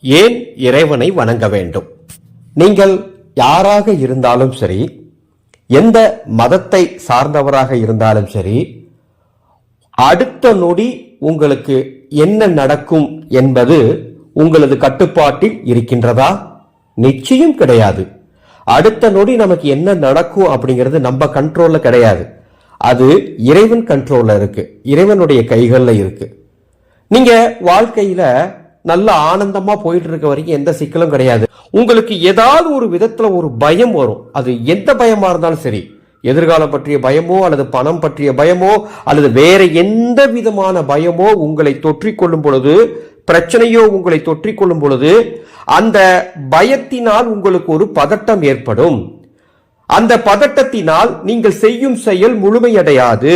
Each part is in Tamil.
ஏன் இறைவனை வணங்க வேண்டும்? நீங்கள் யாராக இருந்தாலும் சரி எந்த மதத்தை சார்ந்தவராக இருந்தாலும் சரி அடுத்த நொடி உங்களுக்கு என்ன நடக்கும் என்பது உங்களது கட்டுப்பாட்டில் இருக்கின்றதா? நிச்சயம் கிடையாது. அடுத்த நொடி நமக்கு என்ன நடக்கும் அப்படிங்கிறது நம்ம கண்ட்ரோல்ல கிடையாது. அது இறைவன் கண்ட்ரோல்ல இருக்கு. இறைவனுடைய கைகளில் இருக்கு. நீங்க வாழ்க்கையில நல்ல ஆனந்தமா போயிட்டு இருக்க வரைக்கும் எந்த சிக்கலும் கிடையாது. உங்களுக்கு ஏதாவது ஒரு விதத்துல ஒரு பயம் வரும். அது எந்த பயமா இருந்தாலும் சரி. எதிர்காலம் பற்றிய பயமோ அல்லது பணம் பற்றிய பயமோ அல்லது வேற எந்த விதமான பயமோ உங்களை தொற்றிக் கொள்ளும் பொழுது பிரச்சனையோ உங்களை தொற்றிக்கொள்ளும் பொழுது அந்த பயத்தினால் உங்களுக்கு ஒரு பதட்டம் ஏற்படும். அந்த பதட்டத்தினால் நீங்கள் செய்யும் செயல் முழுமையடையாது.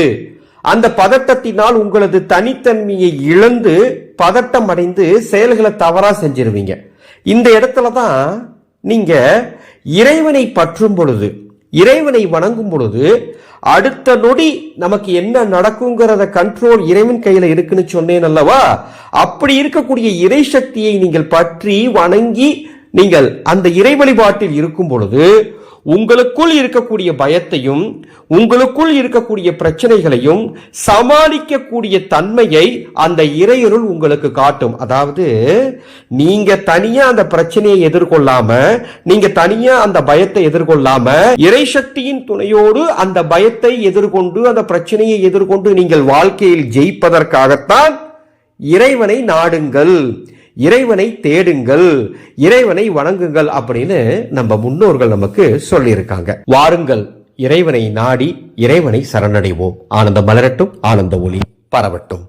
அந்த பதட்டத்தினால் உங்களது தனித்தன்மையை இழந்து பதட்டம் அடைந்து செயல்களை தவறா செஞ்சிருவீங்க. இந்த இடத்துல தான் நீங்க இறைவனை பற்றும் பொழுது இறைவனை வணங்கும் பொழுது அடுத்த நொடி நமக்கு என்ன நடக்குங்கிறத கண்ட்ரோல் இறைவன் கையில இருக்குன்னு சொன்னேன் அல்லவா? அப்படி இருக்கக்கூடிய இறை சக்தியை நீங்கள் பற்றி வணங்கி நீங்கள் அந்த இறை வழிபாட்டில் இருக்கும் பொழுது உங்களுக்குள் இருக்கக்கூடிய பயத்தையும் உங்களுக்குள் இருக்கக்கூடிய பிரச்சனைகளையும் சமாளிக்கக்கூடிய தன்மையை அந்த இறையருள் உங்களுக்கு காட்டும். அதாவது நீங்க தனியா அந்த பிரச்சனையை எதிர்கொள்ளாம நீங்க தனியா அந்த பயத்தை எதிர்கொள்ளாம இறை சக்தியின் துணையோடு அந்த பயத்தை எதிர்கொண்டு அந்த பிரச்சனையை எதிர்கொண்டு நீங்கள் வாழ்க்கையில் ஜெயிப்பதற்காகத்தான் இறைவனை நாடுங்கள். இறைவனை தேடுங்கள் இறைவனை வணங்குங்கள் அப்படின்னு நம்ம முன்னோர்கள் நமக்கு சொல்லியிருக்காங்க. வாருங்கள் இறைவனை நாடி இறைவனை சரணடைவோம். ஆனந்த மலரட்டும் ஆனந்த ஒளி பரவட்டும்.